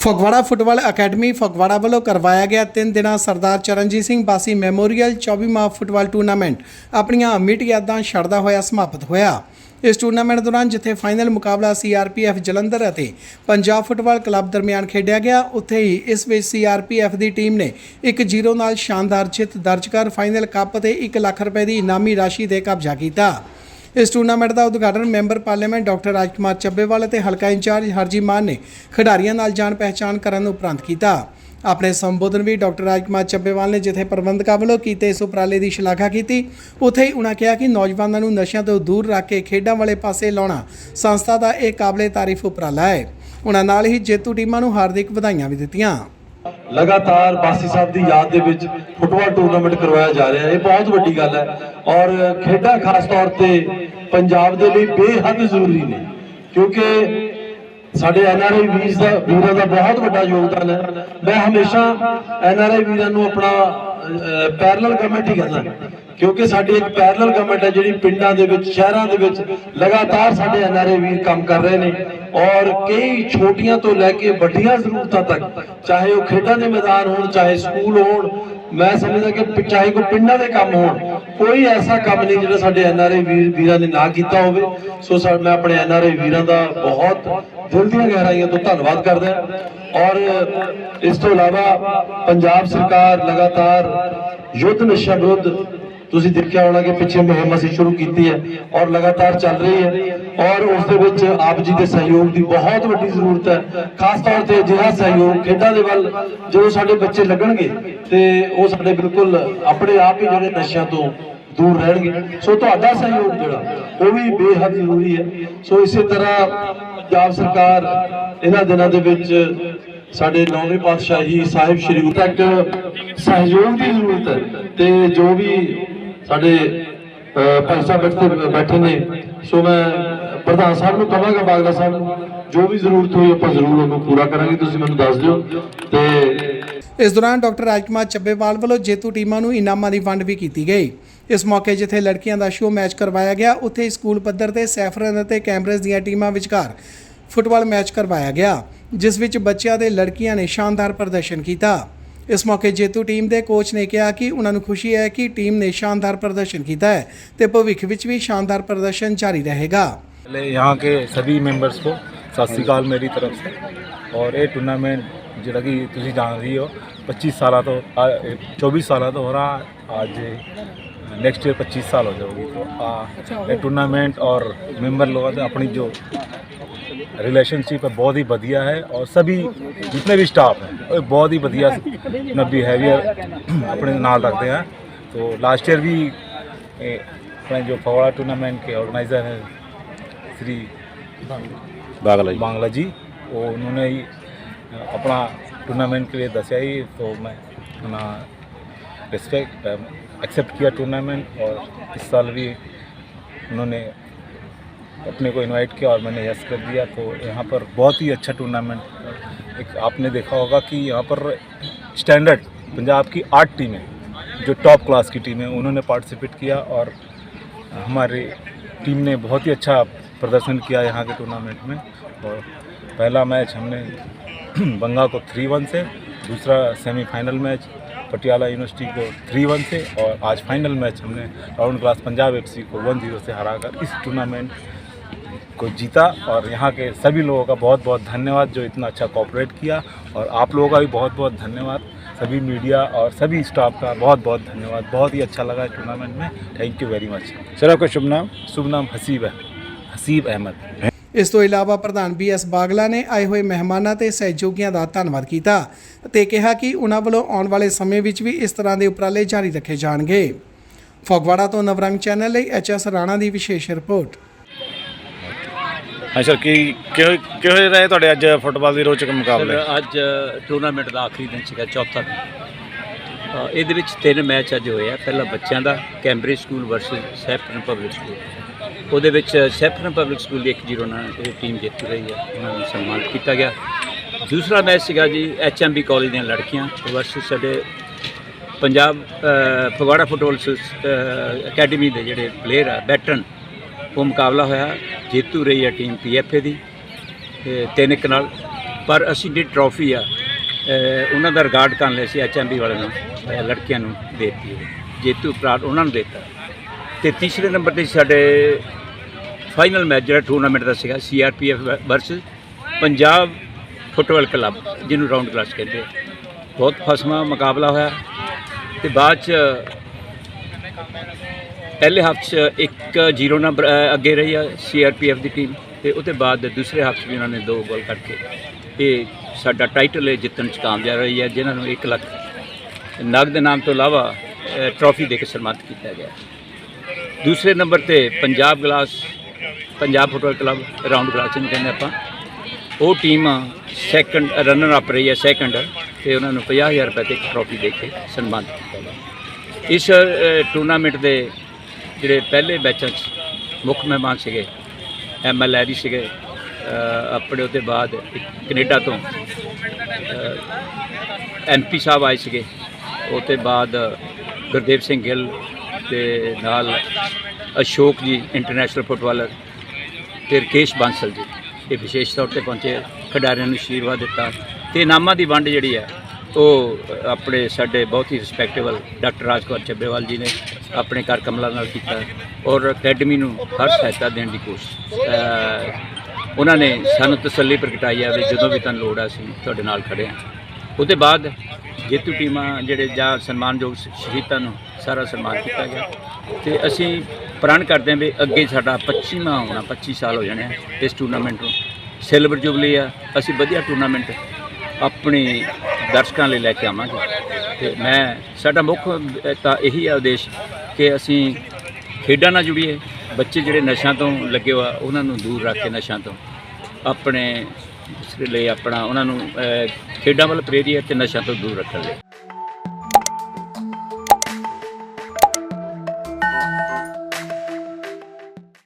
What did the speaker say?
Phagwara football academy Phagwara ਵੱਲੋਂ ਕਰਵਾਇਆ ਗਿਆ ਤਿੰਨ ਦਿਨਾਂ ਸਰਦਾਰ ਚਰਨਜੀਤ ਸਿੰਘ ਬਾਸੀ ਮੈਮੋਰੀਅਲ 24ਵਾਂ ਫੁੱਟਬਾਲ ਟੂਰਨਾਮੈਂਟ। ਆਪਣੀਆਂ ਅਮਿੱਟ ਯਾਦਾਂ ਛੱਡਦਾ ਹੋਇਆ, ਸਮਾਪਤ ਹੋਇਆ। ਇਸ ਟੂਰਨਾਮੈਂਟ ਦੌਰਾਨ ਜਿੱਥੇ ਫਾਈਨਲ ਮੁਕਾਬਲਾ ਸੀਆਰਪੀਐਫ ਜਲੰਧਰ ਅਤੇ ਪੰਜਾਬ ਫੁੱਟਬਾਲ ਕਲੱਬ ਦਰਮਿਆਨ ਖੇਡਿਆ ਗਿਆ, ਉੱਥੇ ਹੀ ਇਸ ਵਿੱਚ ਸੀਆਰਪੀਐਫ ਦੀ ਟੀਮ ਨੇ 1-0 ਨਾਲ ਸ਼ਾਨਦਾਰ ਜਿੱਤ ਦਰਜ ਕਰ ਫਾਈਨਲ ਕੱਪ ਤੇ 1 ਲੱਖ ਰੁਪਏ ਦੀ ਇਨਾਮੀ ਰਾਸ਼ੀ ਦੇ ਕਬਜ਼ਾ ਕੀਤਾ। ਇਸ ਟੂਰਨਾਮੈਂਟ ਦਾ ਉਦਘਾਟਨ member parliament doctor Rajkumar Chabbewal ਅਤੇ ਹਲਕਾ ਇੰਚਾਰਜ ਹਰਜੀ ਮਾਨ ਨੇ ਖਿਡਾਰੀਆਂ ਨਾਲ ਜਾਣ ਪਹਿਚਾਣ ਕਰਨ ਉਪਰੰਤ ਕੀਤਾ। ਆਪਣੇ ਸੰਬੋਧਨ ਵੀ ਡਾਕਟਰ ਰਾਜਕੁਮਾਰ ਚੱਬੇਵਾਲ ਨੇ ਜਿੱਥੇ ਪ੍ਰਬੰਧਕਾਂ ਵੱਲੋਂ ਕੀਤੇ ਇਸ ਉਪਰਾਲੇ ਦੀ ਸ਼ਲਾਘਾ ਕੀਤੀ, ਉੱਥੇ ਹੀ ਉਹਨਾਂ ਕਿਹਾ ਕਿ ਨੌਜਵਾਨਾਂ ਨੂੰ ਨਸ਼ਿਆਂ ਤੋਂ ਦੂਰ ਰੱਖ ਕੇ ਖੇਡਾਂ ਵਾਲੇ ਪਾਸੇ ਲਾਉਣਾ ਸੰਸਥਾ ਦਾ ਇਹ ਕਾਬਲੇ ਤਾਰੀਫ ਉਪਰਾਲਾ ਹੈ। ਉਹਨਾਂ ਨਾਲ ਹੀ ਜੇਤੂ ਟੀਮਾਂ ਨੂੰ ਹਾਰਦਿਕ ਵਧਾਈਆਂ ਵੀ ਦਿੱਤੀਆਂ। ਲਗਾਤਾਰ ਬਾਸੀ ਸਾਹਿਬ ਦੀ ਯਾਦ ਦੇ ਵਿੱਚ ਫੁੱਟਬਾਲ ਟੂਰਨਾਮੈਂਟ ਕਰਵਾਇਆ ਜਾ ਰਿਹਾ ਹੈ। ਇਹ ਬਹੁਤ ਵੱਡੀ ਗੱਲ ਹੈ ਔਰ ਖੇਡਾਂ ਖਾਸ ਤੌਰ ਤੇ ਪੰਜਾਬ ਦੇ ਲਈ ਬੇਹੱਦ ਜ਼ਰੂਰੀ ਨੇ ਕਿਉਂਕਿ ਸਾਡੇ ਐਨਆਰਆਈ ਵੀਰ ਦਾ ਵੀਰਾਂ ਦਾ ਬਹੁਤ ਵੱਡਾ ਯੋਗਦਾਨ ਹੈ। ਮੈਂ ਹਮੇਸ਼ਾ ਐਨਆਰਆਈ ਵੀਰਾਂ ਨੂੰ ਆਪਣਾ ਪੈਰਲਲ ਗਵਰਨਮੈਂਟ ਹੀ ਕਹਿੰਦਾ ਕਿਉਂਕਿ ਸਾਡੀ ਇੱਕ ਪੈਰਲਲ ਗਵਰਨਮੈਂਟ ਹੈ, ਜਿਹੜੀ ਪਿੰਡਾਂ ਦੇ ਵਿੱਚ, ਸ਼ਹਿਰਾਂ ਦੇ ਵਿੱਚ ਲਗਾਤਾਰ ਸਾਡੇ ਐਨਆਰਆਈ ਵੀਰ ਕੰਮ ਕਰ ਰਹੇ ਨੇ। ਔਰ ਕਈ ਛੋਟੀਆਂ ਤੋਂ ਲੈ ਕੇ ਵੱਡੀਆਂ ਜ਼ਰੂਰਤਾਂ ਤੱਕ, ਚਾਹੇ ਉਹ ਖੇਡਾਂ ਦੇ ਮੈਦਾਨ ਹੋਣ, ਚਾਹੇ ਸਕੂਲ ਹੋਣ ਮੈਂ ਸਮਝਦਾ ਕਿ ਚਾਹੇ ਕੋਈ ਪਿੰਡਾਂ ਦੇ ਕੰਮ ਹੋਣ। ਕੋਈ ਐਸਾ ਕੰਮ ਨਹੀਂ ਜਿਹੜਾ ਸਾਡੇ ਐਨਆਰਆਈ ਵੀਰ ਵੀਰਾਂ ਨੇ ਨਾ ਕੀਤਾ ਹੋਵੇ। ਸੋ ਸਾ- ਮੈਂ ਆਪਣੇ ਐਨਆਰਆਈ ਵੀਰਾਂ ਦਾ ਬਹੁਤ ਦਿਲ ਦੀਆਂ ਗਹਿਰਾਈਆਂ ਤੋਂ ਧੰਨਵਾਦ ਕਰਦਾ ਔਰ ਇਸ ਤੋਂ ਇਲਾਵਾ ਪੰਜਾਬ ਸਰਕਾਰ ਲਗਾਤਾਰ ਯੁੱਧ ਨਸ਼ਾ ਵਿਰੁੱਧ ਤੁਸੀਂ ਦੇਖਿਆ ਹੋਣਾ ਕਿ ਪਿੱਛੇ ਮੁਹਿੰਮ ਅਸੀਂ ਸ਼ੁਰੂ ਕੀਤੀ ਹੈ ਔਰ ਲਗਾਤਾਰ ਚੱਲ ਰਹੀ ਹੈ ਔਰ ਉਸ ਦੇ ਵਿੱਚ ਆਪ ਜੀ ਦੇ ਸਹਿਯੋਗ ਦੀ ਬਹੁਤ ਵੱਡੀ ਜ਼ਰੂਰਤ ਹੈ, ਖਾਸ ਤੌਰ ਤੇ ਅਜਿਹਾ ਸਹਿਯੋਗ ਖੇਡਾਂ ਦੇ ਵੱਲ ਜਦੋਂ ਸਾਡੇ ਬੱਚੇ ਲੱਗਣਗੇ ਤੇ ਉਹ ਸਾਡੇ ਬਿਲਕੁਲ ਆਪਣੇ ਆਪ ਹੀ ਜਿਹੜੇ ਨਸ਼ਿਆਂ ਤੋਂ ਦੂਰ ਰਹਿਣਗੇ। ਸੋ ਤੁਹਾਡਾ ਸਹਿਯੋਗ ਜਿਹੜਾ, ਉਹ ਵੀ ਬੇਹੱਦ ਜ਼ਰੂਰੀ ਹੈ। ਸੋ ਇਸੇ ਤਰ੍ਹਾਂ ਪੰਜਾਬ ਸਰਕਾਰ ਇਹਨਾਂ ਦਿਨਾਂ ਦੇ ਵਿੱਚ ਸਾਡੇ ਨੌਵੇਂ ਪਾਤਸ਼ਾਹੀ ਸਾਹਿਬ ਸ੍ਰੀ ਗੁਰੂ ਤੱਕ ਸਹਿਯੋਗ ਦੀ ਜ਼ਰੂਰਤ ਹੈ ਤੇ ਜੋ ਵੀ ਸਾਡੇ ਭਾਈ ਸਾਹਿਬ ਬੈਠੇ ਬੈਠੇ ਨੇ। ਸੋ ਮੈਂ ਪ੍ਰਧਾਨ ਸਾਹਿਬ ਨੂੰ ਕਹਾਂਗਾ, ਬਾਗਲਾ ਸਾਹਿਬ ਨੂੰ, ਜੋ ਵੀ ਜ਼ਰੂਰਤ ਹੋਈ ਆਪਾਂ ਜ਼ਰੂਰ ਉਹਨੂੰ ਪੂਰਾ ਕਰਾਂਗੇ, ਤੁਸੀਂ ਮੈਨੂੰ ਦੱਸ ਦਿਓ। ਤੇ ਇਸ ਦੌਰਾਨ ਡਾਕਟਰ ਰਾਜਕੁਮਾਰ ਚੱਬੇਵਾਲ ਵੱਲੋਂ ਜੇਤੂ ਟੀਮਾਂ ਨੂੰ ਇਨਾਮਾਂ ਦੀ ਵੰਡ ਵੀ ਕੀਤੀ ਗਈ। ਇਸ ਮੌਕੇ ਜਿੱਥੇ ਲੜਕੀਆਂ ਦਾ ਸ਼ੋਅ ਮੈਚ ਕਰਵਾਇਆ ਗਿਆ, ਉੱਥੇ ਸਕੂਲ ਪੱਧਰ ਤੇ ਸੈਫਰਨ ਅਤੇ ਕੈਂਬਰਜ ਦੀਆਂ ਟੀਮਾਂ ਵਿਚਕਾਰ ਫੁੱਟਬਾਲ ਮੈਚ ਕਰਵਾਇਆ ਗਿਆ, ਜਿਸ ਵਿੱਚ ਬੱਚਿਆਂ ਤੇ ਲੜਕੀਆਂ ਨੇ ਸ਼ਾਨਦਾਰ ਪ੍ਰਦਰਸ਼ਨ ਕੀਤਾ। ਇਸ ਮੌਕੇ ਜੇਤੂ ਟੀਮ ਦੇ ਕੋਚ ਨੇ ਕਿਹਾ ਕਿ ਉਹਨਾਂ ਨੂੰ ਖੁਸ਼ੀ ਹੈ ਕਿ ਟੀਮ ਨੇ ਸ਼ਾਨਦਾਰ ਪ੍ਰਦਰਸ਼ਨ ਕੀਤਾ ਹੈ ਤੇ ਭਵਿੱਖ ਵਿੱਚ ਵੀ ਸ਼ਾਨਦਾਰ ਪ੍ਰਦਰਸ਼ਨ ਜਾਰੀ ਰਹੇਗਾ पहले यहाँ के सभी मेंबर्स को सत श्रीकाल मेरी तरफ से और ये टूर्नामेंट ਜਿਹੜਾ ਕਿ ਤੁਸੀਂ ਜਾਣਦੇ ਹੀ ਹੋ 25 ਸਾਲਾਂ ਤੋਂ ਆ- 24 ਸਾਲਾਂ ਤੋਂ ਹੋ रहा आज नेक्स्ट ईयर 25 साल हो जाओगी तो आ, ये टूर्नामेंट और मेंबर लोगों से अपनी जो रिलेशनशिप है बहुत ही बढ़िया है और सभी जितने भी स्टाफ हैं वो बहुत ही बढ़िया अपना बिहेवियर अपने नाल रखते हैं तो लास्ट ईयर भी ए, अपने जो फगवाड़ा टूर्नामेंट के ऑर्गेनाइजर हैं श्री ਬਾਗਲਾ ਜੀ बांग्ला जी वो उन्होंने ही अपना टूर्नामेंट के लिए दसिया ही तो मैं अपना रिस्पेक्ट एक्सेप्ट किया टूर्नामेंट और इस साल भी उन्होंने अपने को इनवाइट किया और मैंने यस कर दिया तो यहाँ पर बहुत ही अच्छा टूर्नामेंट एक आपने देखा होगा कि यहाँ पर स्टैंडर्ड पंजाब की आठ टीमें, जो टॉप क्लास की टीमें, उन्होंने पार्टिसिपेट किया और हमारी टीम ने बहुत ही अच्छा प्रदर्शन किया यहाँ के टूर्नामेंट में। और पहला मैच हमने बंगा को थ्री वन से, दूसरा सेमीफाइनल मैच पटियाला यूनिवर्सिटी को थ्री वन से, और आज फाइनल मैच हमने राउंड क्लास पंजाब एफसी को वन ज़ीरो से हराकर इस टूर्नामेंट को जीता और यहाँ के सभी लोगों का बहुत बहुत धन्यवाद जो इतना अच्छा कोऑपरेट किया और आप लोगों का भी बहुत बहुत धन्यवाद सभी मीडिया और सभी स्टाफ का बहुत बहुत धन्यवाद बहुत ही अच्छा लगा टूर्नामेंट में thank you very much sir ਆਪਕਾ ਸ਼ੁਭ ਨਾਮ शुभ नाम हसीब है हसीब अहमद ਇਸ ਤੋਂ ਇਲਾਵਾ ਪ੍ਰਧਾਨ ਬੀਐਸ ਬਾਗਲਾ ਨੇ ਆਏ ਹੋਏ ਮਹਿਮਾਨਾਂ ਤੇ ਸਹਿਯੋਗੀਆਂ ਦਾ ਧੰਨਵਾਦ ਕੀਤਾ ਤੇ ਕਿਹਾ ਕਿ ਉਹਨਾਂ ਵੱਲੋਂ ਆਉਣ ਵਾਲੇ ਸਮੇਂ ਵਿੱਚ ਵੀ ਇਸ ਤਰ੍ਹਾਂ ਦੇ ਉਪਰਾਲੇ ਜਾਰੀ ਰੱਖੇ ਜਾਣਗੇ ਫਗਵਾੜਾ ਤੋਂ ਨਵਰੰਗ ਚੈਨਲ ਲਈ ਐਚਐਸ ਰਾਣਾ ਦੀ ਵਿਸ਼ੇਸ਼ ਰਿਪੋਰਟ ਹਾਂ ਸਰ ਕੀ ਕਿਹੋ ਕਿਹੋ ਜਿਹੇ ਰਹੇ ਤੁਹਾਡੇ ਅੱਜ ਫੁੱਟਬਾਲ ਦੀ ਰੋਚਕ ਮੁਕਾਬਲੇ? ਸਰ, ਅੱਜ ਟੂਰਨਾਮੈਂਟ ਦਾ ਆਖਰੀ ਦਿਨ ਸੀਗਾ ਚੌਥਾ ਦਿਨ। ਇਹਦੇ ਵਿੱਚ ਤਿੰਨ ਮੈਚ ਅੱਜ ਹੋਏ ਆ। ਪਹਿਲਾ ਬੱਚਿਆਂ ਦਾ Cambridge school versus saffron public school ਉਹਦੇ ਵਿੱਚ ਸੈਫਰਨ ਪਬਲਿਕ ਸਕੂਲ ਦੀ 1-0 ਨਾਲ ਇਹ ਟੀਮ ਜਿੱਤ ਰਹੀ ਹੈ ਉਹਨਾਂ ਨੂੰ ਸਨਮਾਨਿਤ ਕੀਤਾ ਗਿਆ। ਦੂਸਰਾ ਮੈਚ ਸੀਗਾ ਜੀ ਐਚਐਮਬੀ ਕਾਲਜ ਦੀਆਂ ਲੜਕੀਆਂ ਵਰਸਸ ਸਾਡੇ ਪੰਜਾਬ ਫਗਵਾੜਾ ਫੁੱਟਬਾਲ ਅਕੈਡਮੀ ਦੇ ਜਿਹੜੇ ਪਲੇਅਰ ਆ ਵੈਟਰਨ ਉਹ ਮੁਕਾਬਲਾ ਹੋਇਆ। ਜੇਤੂ ਰਹੀ ਹੈ ਟੀਮ ਪੀਐਫਏ ਦੀ, ਤੇ ਤਿੰਨ ਇੱਕ ਨਾਲ। ਪਰ ਅਸੀਂ ਜਿਹੜੀ ਟਰੋਫੀ ਆ ਉਹਨਾਂ ਦਾ ਰਿਕਾਰਡ ਕਰਨ ਲਈ ਅਸੀਂ ਐਚਐਮਬੀ ਵਾਲਿਆਂ ਨੂੰ ਲੜਕੀਆਂ ਨੂੰ ਦੇ ਦਿੱਤੀ ਜੇਤੂ ਪ੍ਰਾਪਤ ਉਹਨਾਂ ਨੂੰ ਦੇ ਦਿੱਤਾ। ਤੇ ਤੀਸਰੇ ਨੰਬਰ ਤੇ ਸਾਡੇ ਫਾਈਨਲ ਮੈਚ ਜਿਹੜਾ ਟੂਰਨਾਮੈਂਟ ਦਾ ਸੀਗਾ CRPF versus Punjab football club, ਜਿਹਨੂੰ ਰਾਉਂਡ ਕਲਾਸ ਕਹਿੰਦੇ ਬਹੁਤ ਫਸਮਾ ਮੁਕਾਬਲਾ ਹੋਇਆ। ਤੇ ਬਾਅਦ ਚ ਪਹਿਲੇ ਹਫ਼ਤੇ 'ਚ ਇੱਕ ਜ਼ੀਰੋ ਨੰਬਰ ਅੱਗੇ ਰਹੀ ਆ ਸੀਆਰਪੀਐਫ ਦੀ ਟੀਮ ਤੇ ਉਹਦੇ ਬਾਅਦ ਦੂਸਰੇ ਹਫ਼ਤੇ ਵੀ ਉਹਨਾਂ ਨੇ ਦੋ ਗੋਲ ਕੱਢ ਕੇ ਇਹ ਸਾਡਾ ਟਾਈਟਲ ਹੈ ਜਿੱਤਣ ਚ ਕਾਮਯਾਬ ਰਹੀ ਹੈ ਜਿਨ੍ਹਾਂ ਨੂੰ 1 ਲੱਖ ਨਗਦ ਨਾਮ ਤੋਂ ਇਲਾਵਾ ਅ, ਟਰੋਫੀ ਦੇ ਕੇ ਸਨਮਾਨਿਤ ਕੀਤਾ ਗਿਆ। ਦੂਸਰੇ ਨੰਬਰ ਤੇ Punjab glass Punjab football club RoundGlass ਨੂੰ ਕਹਿੰਦੇ ਆਪਾਂ। ਉਹ ਟੀਮ ਸੈਕੰਡ ਰਨਰ ਅਪ ਰਹੀ ਹੈ ਸੈਕੰਡ ਤੇ ਉਹਨਾਂ ਨੂੰ 50000 ਰੁਪਏ ਤੇ ਇੱਕ ਟਰੋਫੀ ਦੇ ਕੇ ਸਨਮਾਨਿਤ ਕੀਤਾ ਗਿਆ। ਇਸ ਟੂਰਨਾਮੈਂਟ ਦੇ ਜਿਹੜੇ ਪਹਿਲੇ ਮੈਚਾਂ 'ਚ ਮੁੱਖ ਮਹਿਮਾਨ ਸੀਗੇ ਐਮ ਐਲ ਐਰੀ ਸੀਗੇ ਅ, ਆਪਣੇ ਉਹਦੇ ਬਾਅਦ ਇੱਕ ਕੈਨੇਡਾ ਤੋਂ ਐਮਪੀ ਸਾਹਿਬ ਆਏ ਸੀਗੇ। ਉਹ ਤੋਂ ਬਾਅਦ ਗੁਰਦੇਵ ਸਿੰਘ ਗਿੱਲ ਤੇ ਨਾਲ ਅਸ਼ੋਕ ਜੀ ਇੰਟਰਨੈਸ਼ਨਲ ਫੁੱਟਬਾਲਰ ਤੇ ਰਕੇਸ਼ ਬਾਂਸਲ ਜੀ। ਇਹ ਵਿਸ਼ੇਸ਼ ਤੌਰ ਤੇ ਪਹੁੰਚੇ ਖਿਡਾਰੀਆਂ ਨੂੰ ਆਸ਼ੀਰਵਾਦ ਦਿੱਤਾ। ਤੇ ਇਨਾਮਾਂ ਦੀ ਵੰਡ ਜਿਹੜੀ ਹੈ ਉਹ ਆਪਣੇ ਸਾਡੇ ਬਹੁਤ ਹੀ ਰਿਸਪੈਕਟੇਬਲ ਡਾਕਟਰ ਰਾਜਕੁਮਾਰ ਚੱਬੇਵਾਲ ਜੀ ਨੇ ਆਪਣੇ ਘਰ ਕਮਲਾ ਨਾਲ ਕੀਤਾ ਔਰ ਅਕੈਡਮੀ ਨੂੰ ਹਰ ਸਹਾਇਤਾ ਦੇਣ ਦੀ ਕੋਸ਼ਿਸ਼ ਉਹਨਾਂ ਨੇ ਸਾਨੂੰ ਤਸੱਲੀ ਪ੍ਰਗਟਾਈ ਹੈ ਵੀ ਜਦੋਂ ਵੀ ਤੁਹਾਨੂੰ ਲੋੜ ਆ ਅਸੀਂ ਤੁਹਾਡੇ ਨਾਲ ਖੜੇ ਹਾਂ ਉਹਦੇ ਬਾਅਦ ਜੇਤੂ ਟੀਮਾਂ ਜਿਹੜੇ ਜਾਂ ਸਨਮਾਨਯੋਗ ਸ਼ਹੀਦਾਂ ਨੂੰ ਸਾਰਾ ਸਨਮਾਨ ਕੀਤਾ ਗਿਆ। ਤੇ ਅਸੀਂ ਪ੍ਰਣ ਕਰਦੇ ਹਾਂ ਵੀ ਅੱਗੇ ਸਾਡਾ 25ਵਾਂ ਹੋਣਾ 25 ਸਾਲ ਹੋ ਜਾਣੇ ਆ ਇਸ ਟੂਰਨਾਮੈਂਟ ਨੂੰ। ਸਿਲਵਰ ਜੁਬਲੀ ਆ। ਅਸੀਂ ਵਧੀਆ ਟੂਰਨਾਮੈਂਟ ਆਪਣੀ ਦਰਸ਼ਕਾਂ ਲਈ ਲੈ ਕੇ ਆਵਾਂਗੇ। ਤੇ ਮੈਂ, ਸਾਡਾ ਮੁੱਖ ਤਾਂ ਇਹੀ ਹੈ ਉਦੇਸ਼ ਕਿ ਅਸੀਂ ਖੇਡਾਂ ਨਾਲ ਜੁੜੀਏ। ਬੱਚੇ ਜਿਹੜੇ ਨਸ਼ਿਆਂ ਤੋਂ ਲੱਗੇ ਹੋਆ ਉਹਨਾਂ ਨੂੰ ਦੂਰ ਰੱਖ ਕੇ ਨਸ਼ਿਆਂ ਤੋਂ। ਆਪਣੇ ਲਈ ਆਪਣਾ, ਉਹਨਾਂ ਨੂੰ ਖੇਡਾਂ ਵੱਲ ਪ੍ਰੇਰੀਏ ਤੇ ਨਸ਼ਿਆਂ ਤੋਂ ਦੂਰ ਰੱਖਣ ਲਈ।